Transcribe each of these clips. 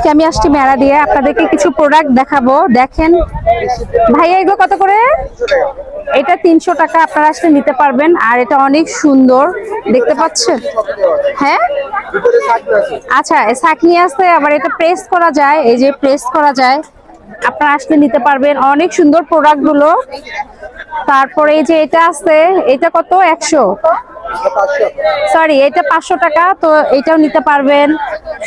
আজকে আমি আসছি মেলা দিয়ে। আপনাদেরকে কিছু প্রোডাক্ট দেখাবো। দেখেন। ভাইয়া এগুলো কত করে? এটা তিনশো টাকা আপনারা আসলে নিতে পারবেন। আর এটা অনেক সুন্দর। দেখতে পাচ্ছেন? হ্যাঁ? আচ্ছা ছাকনি আছে আবার এটা প্রেস করা যায়। এই যে প্রেস করা যায়। আপনারা আসলে নিতে পারবেন। অনেক সুন্দর প্রোডাক্টগুলো। তারপরে এই যে এটা আছে এটা কত? একশো। সরি এটা পাঁচশো টাকা। তো এটাও নিতে পারবেন।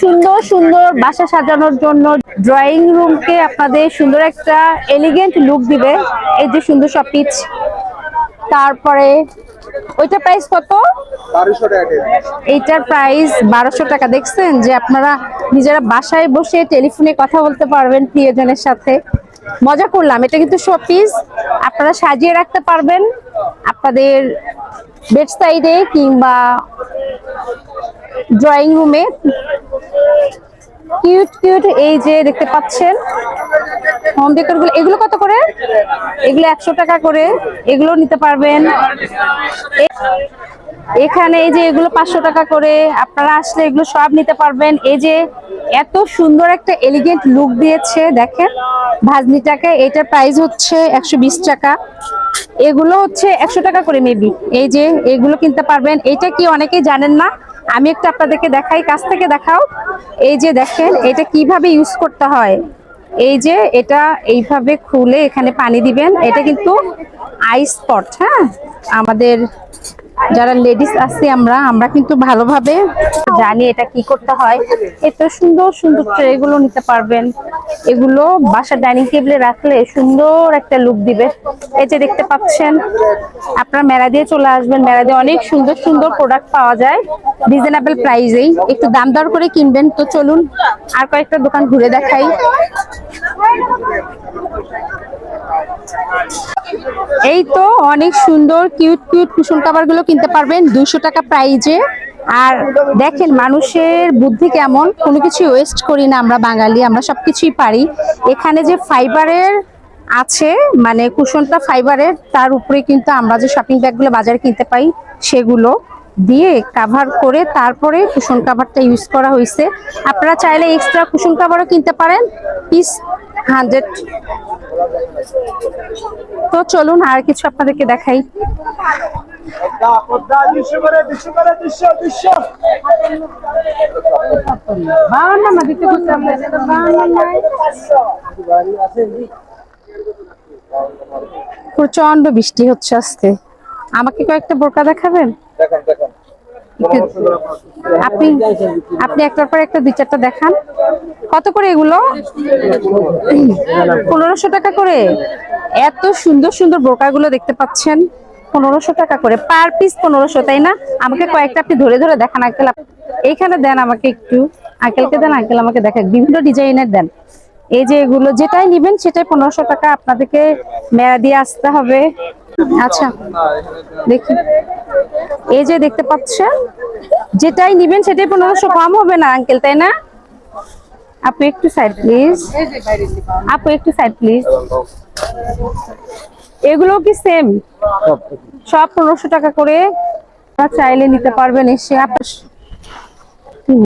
সুন্দর সুন্দর বাসা সাজানোর জন্য ড্রয়িং রুমকে আপনাদের সুন্দর একটা এলিগেন্ট লুক দিবে। এই যে সুন্দর সব পিচ তারপরে ওইটা প্রাইস কত। এইটার প্রাইস বারোশো টাকা। দেখছেন যে আপনারা নিজেরা বাসায় বসে টেলিফোনে কথা বলতে পারবেন প্রিয়জনের সাথে। মজা করলাম। এটা কিন্তু শোপিস আপনারা সাজিয়ে রাখতে পারবেন আপনাদের বেড সাইডে কিংবা ড্রয়িং রুমে কিউট কিউট, এই যে দেখতে পাচ্ছেন। হোম ডেকোরগুলো, এগুলো কত করে? এগুলো একশো টাকা করে। এগুলো নিতে পারবেন। এখানে এই যে এগুলো পাঁচশো টাকা করে। আপনারা আসলে এগুলো সব নিতে পারবেন। এই যে এত সুন্দর একটা এলিগেন্ট লুক দিয়েছে, দেখেন। ভাজনিটাকে এটার প্রাইস হচ্ছে একশো বিশ টাকা। এগুলো হচ্ছে একশো টাকা করে মেবি এই যে এগুলো কিনতে পারবেন। এটা কি অনেকেই জানেন না? আমি একটু আপনাদেরকে দেখাই, কাছ থেকে দেখাও। এই যে দেখেন, এটা কীভাবে ইউজ করতে হয়? এই যে এটা এইভাবে খুলে এখানে পানি দিবেন। এটা কিন্তু আইস পট হ্যাঁ? আমাদের যারা লেডিস আছি আমরা আমরা কিন্তু ভালোভাবে জানি এটা কি করতে হয়। এত সুন্দর সুন্দর ট্রে গুলো নিতে পারবেন। এগুলো বাসা ডাইনিং টেবিলে রাখলে সুন্দর একটা লুক দিবে। এই যে দেখতে পাচ্ছেন, আপনারা মেলা দিয়ে চলে আসবেন। মেলা দিয়ে অনেক সুন্দর সুন্দর প্রোডাক্ট পাওয়া যায়। রিজনেবল প্রাইসেই একটু দাম দর করে কিনবেন। তো চলুন, আর কয়েকটা দোকান ঘুরে দেখাই। এই তো অনেক সুন্দর কিউট কিউট কুশন কাভারগুলো কিনতে পারবেন দুইশো টাকা প্রাইজে আর দেখেন, মানুষের বুদ্ধি কেমন? কোনো কিছু ওয়েস্ট করি না আমরা বাঙালি, আমরা সবকিছুই পারি। এখানে যে ফাইবারের আছে মানে কুশনটা ফাইবারের তার উপরে কিন্তু আমরা যে শপিং ব্যাগগুলো বাজারে কিনতে পাই, সেগুলো দিয়ে কাভার করে তারপরে কুশন কাভারটা ইউজ করা হয়েছে আপনারা চাইলে এক্সট্রা কুশন কাভারও কিনতে পারেন। পিস হান্ড্রেড তো চলুন আর কিছু আপনাদেরকে দেখাই। প্রচণ্ড বৃষ্টি হচ্ছে আজকে আমাকে কয়েকটা বোরকা দেখাবেন। আপনি আপনি একটার পর একটা দুই চারটা দেখান। কত করে এগুলো? পনেরোশো টাকা করে। এত সুন্দর সুন্দর বোরকাগুলো দেখতে পাচ্ছেন। পনেরোশো টাকা করে। পার পিস পনেরোশো, তাই না? আমাকে কয়েকটা আপনি ধরে ধরে দেখান, আঙ্কেল। এইখানে দেন আমাকে একটু। আঙ্কেলকে দেন, আঙ্কেল আমাকে দেখেন বিভিন্ন ডিজাইনের দেন। এই যে এগুলো যেটাই নিবেন, সেটাই পনেরোশো টাকা। আপনাদেরকে মেলা দিয়ে আসতে হবে। আচ্ছা দেখি। এই যে দেখতে পাচ্ছেন যেটাই নিবেন সেটাই পনেরোশো কম হবে না আঙ্কেল তাই না? আপু একটু সাইড প্লিজ আপু একটু সাইড প্লিজ এগুলো কি সেম সব। পনেরোশো টাকা করে চাইলে নিতে পারবেন এসে। আপ-